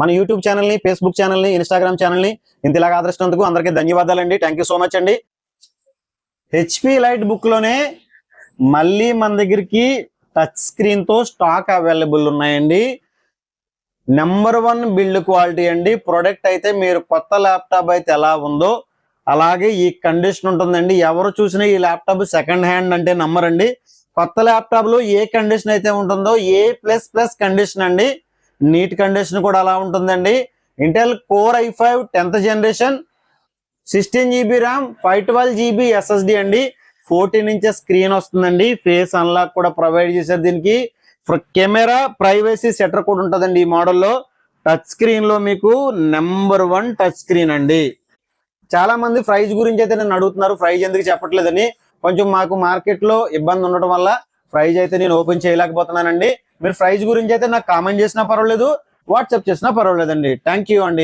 మన యూట్యూబ్ ఛానల్ని ఫేస్బుక్ ఛానల్ని ఇన్స్టాగ్రామ్ ఛానల్ని ఇంత ఇలాగ ఆదరిస్తున్నందుకు అందరికీ ధన్యవాదాలండి. థ్యాంక్ యూ సో మచ్ అండి. హెచ్పి లైట్ బుక్లోనే మళ్ళీ మన దగ్గరికి టచ్ స్క్రీన్తో స్టాక్ అవైలబుల్ ఉన్నాయండి. నెంబర్ వన్ బిల్డ్ క్వాలిటీ అండి. ప్రొడక్ట్ అయితే మీరు కొత్త ల్యాప్టాప్ అయితే ఎలా ఉందో అలాగే ఈ కండిషన్ ఉంటుందండి. ఎవరు చూసినా ఈ ల్యాప్టాప్ సెకండ్ హ్యాండ్ అంటే నమ్మరండి. కొత్త ల్యాప్టాప్లో ఏ కండిషన్ అయితే ఉంటుందో ఏ ప్లస్ ప్లస్ కండిషన్ అండి. నీట్ కండిషన్ కూడా అలా ఉంటుందండి. Intel core I five tenth generation sixteen GB RAM five twelve GB SSD అండి. ఫోర్టీన్ ఇంచెస్ స్క్రీన్ వస్తుందండి. ఫేస్ అన్లాక్ కూడా ప్రొవైడ్ చేశారు దీనికి. కెమెరా ప్రైవసీ సెటర్ కూడా ఉంటుందండి ఈ మోడల్లో టచ్ స్క్రీన్లో మీకు నెంబర్ వన్ టచ్ స్క్రీన్ అండి. చాలా మంది ప్రైజ్ గురించి అయితే నన్ను అడుగుతున్నారు. ప్రైజ్ ఎందుకు చెప్పట్లేదని. కొంచెం మాకు మార్కెట్లో ఇబ్బంది ఉండటం వల్ల ప్రైజ్ అయితే నేను ఓపెన్ చేయలేకపోతున్నానండి. మీరు ప్రైజ్ గురించి అయితే నాకు కామెంట్ చేసినా పర్వాలేదు వాట్సాప్ చేసినా పర్వాలేదండి. థ్యాంక్ యూ అండి.